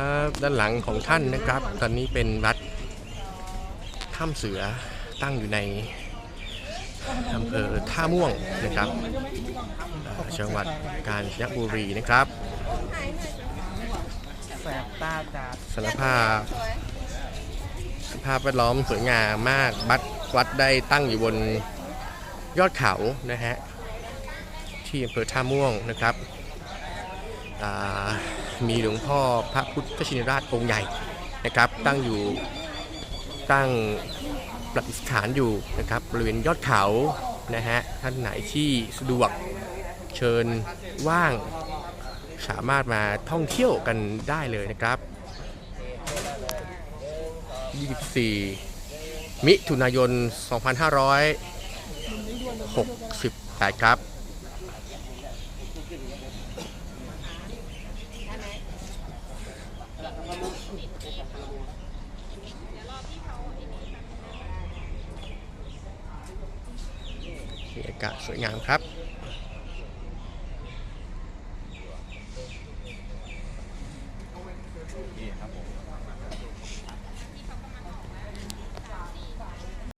ับด้านหลังของท่านนะครับ ตอนนี้เป็นวัดถ้ำเสือตั้งอยู่ในอำเภอท่าม่วงนะครับจังหวัดกาญจนบุรีนะครับแสบตาจัดสารภาพสภาพแวดล้อมสวยงามมากบัดวัดได้ตั้งอยู่บนยอดเขานะฮะที่อำเภอท่าม่วงนะครับอ่า มีหลวงพ่อพระพุทธชินราชองค์ใหญ่นะครับ ตั้งอยู่ตั้งประดิษฐานอยู่นะครับบริเวณยอดเขานะฮะท่านไหนที่สะดวกเชิญว่าง สามารถมาท่องเที่ยวกันได้เลยนะครับ 24 มิถุนายน 2568 ครับ บรรยากาศสวยงามครับนี่ครับผม